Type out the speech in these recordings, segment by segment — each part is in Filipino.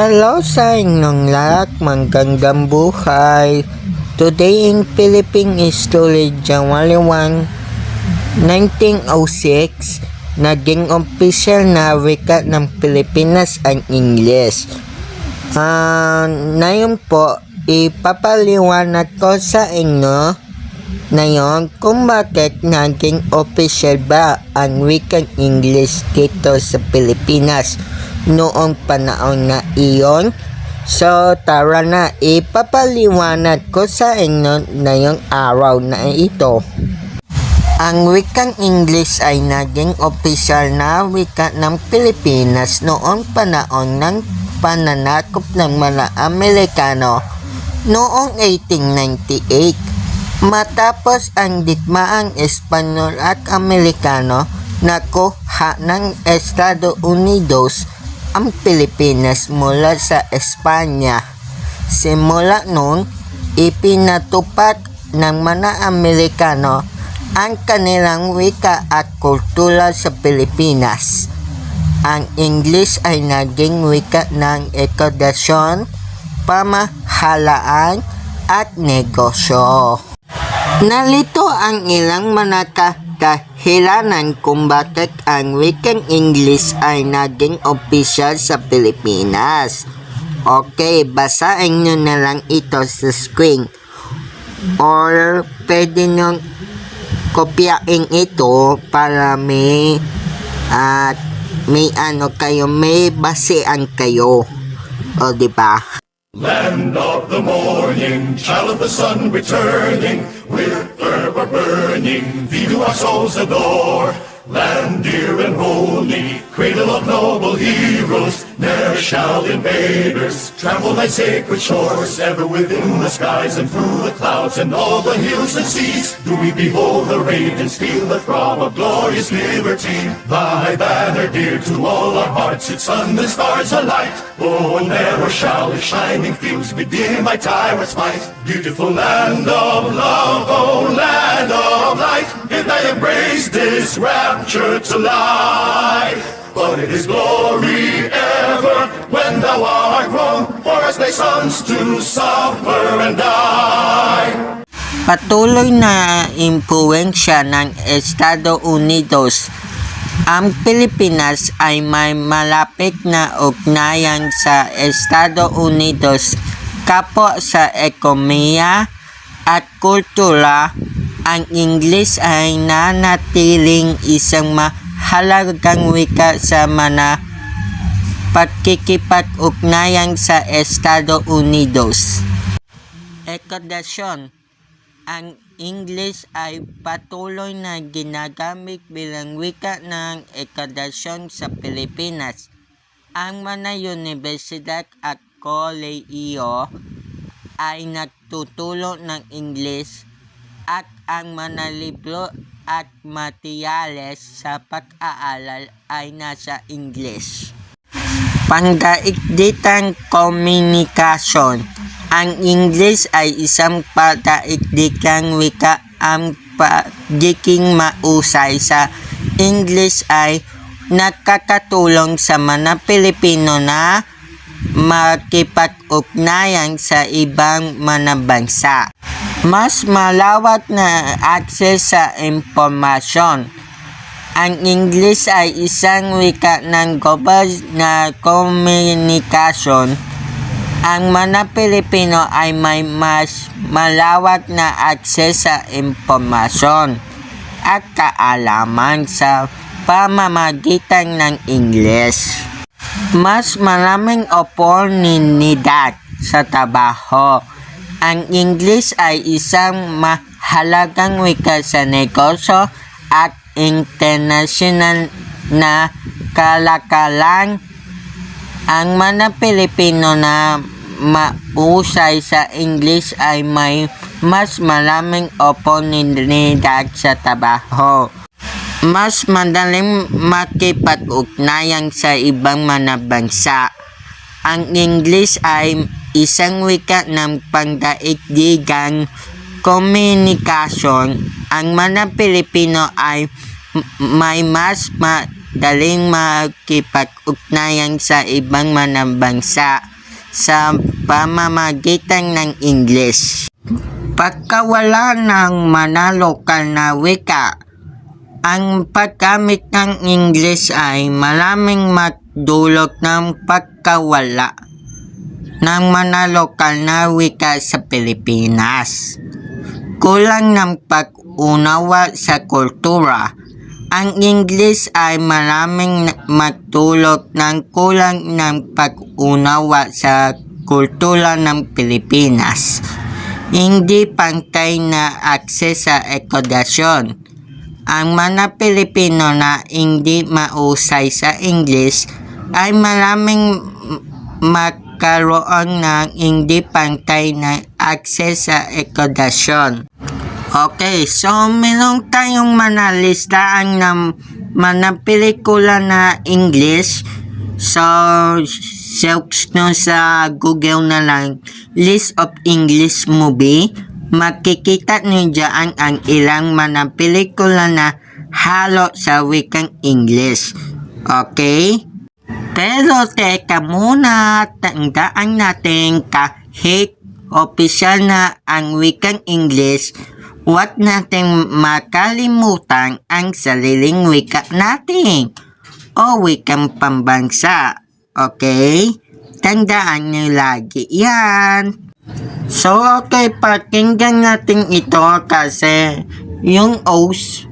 Hello sa inyong lahat, magandang buhay. Today in Philippine History, January 1, 1906, naging official na wika ng Pilipinas ang Ingles. Ah, ngayon po, ipapaliwanag ko sa inyo ngayon kung bakit naging official ba ang wikang English dito sa Pilipinas noong panahon na iyon. So tara na ipapaliwanag ko sa inyo ngayong araw na ito. Ang wikang English ay naging official na wika ng Pilipinas noong panahon ng pananakop ng mga Amerikano noong 1898. Matapos ang digmaang Espanyol at Amerikano na kuha ng Estado Unidos ang Pilipinas mula sa Espanya. Simula noon, ipinatupad ng mga Amerikano ang kanilang wika at kultura sa Pilipinas. Ang English ay naging wika ng edukasyon, pamahalaan at negosyo. Nalito ang ilang mga kahilanan kung bakit ang wikang English ay naging official sa Pilipinas. Okay, basahin nyo na lang ito sa screen. Or pwede nyo kopyain ito para may at may ano kayo, may basean kayo. O, di ba? Land of the morning, child of the sun returning, with are thee do our souls adore. Land dear and holy, cradle of noble heroes, ne'er shall invaders trample thy sacred shores. Ever within the skies and through the clouds and all the hills and seas, do we behold the radiance, feel the throb of glorious liberty. Thy banner dear to all our hearts, its sun and stars alight. Oh, never shall its shining fields be dim by tyrant's might. Beautiful land of love, oh land of embrace this rapture to life. But it is glory ever when thou art grown, for us thy sons to suffer and die. Patuloy na impluensya ng Estados Unidos ang Pilipinas ay may malapit na ugnayan sa Estados Unidos kapwa sa ekonomiya at kultura. Ang English ay nanatiling isang mahalagang wika sa mga pagkikipag-ugnayan sa Estados Unidos. Edukasyon ang English ay patuloy na ginagamit bilang wika ng edukasyon sa Pilipinas. Ang mga universidad at kolehiyo ay nagtuturo ng English at ang mga libro at materyales sa pag-aaral ay nasa English. Pandaigdigang komunikasyon ang English ay isang padaigdigang wika. Ang pagiging mausay sa English ay nakakatulong sa mga Pilipino na makipag-ugnayan sa ibang mga bansa. Mas malawak na access sa impormasyon. Ang English ay isang wika ng global na komunikasyon ang mga Pilipino ay may mas malawak na akses sa impormasyon at kaalaman sa pamamagitan ng Ingles. Mas maraming oportunidad sa trabaho. Ang English ay isang mahalagang wika sa negosyo at international na kalakalan ang mga Pilipino na mausay sa English ay may mas maraming oportunidad sa trabaho. Mas madaling makipag-ugnayan sa ibang mga bansa. Ang English ay isang wika ng pangdaigdigang komunikasyon. Ang mga Pilipino ay may mas madaling makipag-ugnayan sa ibang mga bansa sa pamamagitan ng English. Pagkawala ng manalokal na wika, ang paggamit ng English ay malaming magdulot ng pagkawala ng manalokal na wika sa Pilipinas. Kulang ng pag-unawa sa kultura. Ang English ay maraming magdulot ng kulang ng pag-unawa sa kultura ng Pilipinas. Hindi pantay na akses sa edukasyon. Ang mga Pilipino na hindi mausay sa English ay maraming m- magkaroon ng hindi pantay na akses sa edukasyon. Okay, so meron tayong manalistaan ng mga pelikula na English. So, search nyo sa Google na lang list of English movie. Makikita nyo dyan ang ilang mga pelikula na halo sa wikang English. Okay? Pero teka muna, tandaan natin kahit opisyal na ang wikang English, huwag natin makalimutan ang sariling wika natin o wikang pambansa. Okay? Tandaan nyo lagi yan. So, okay, pakinggan natin ito kasi yung O's,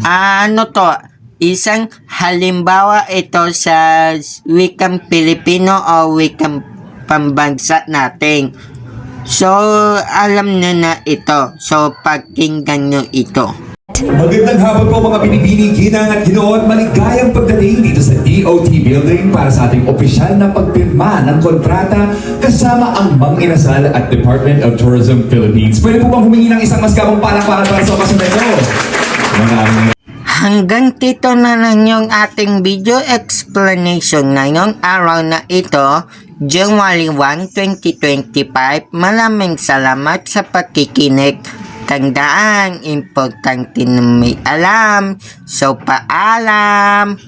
ano to, isang halimbawa ito sa wikang Pilipino o wikang pambansa natin. So, alam nyo na ito. So, pakinggan nyo ito. Magandang hapon po mga binibining ginang at ginoon. Maligayang pagdating dito sa DOT Building para sa ating opisyal na pagpirma ng kontrata kasama ang Mang Inasal at Department of Tourism Philippines. Pwede po bang humingi ng isang maskabong palakpakan para sa okasyon na ito? Maraming Hanggang dito na lang yung ating video explanation ngayong araw na ito, January 1, 2025. Maraming salamat sa pakikinig. Tandaan, importante na may alam. So, paalam!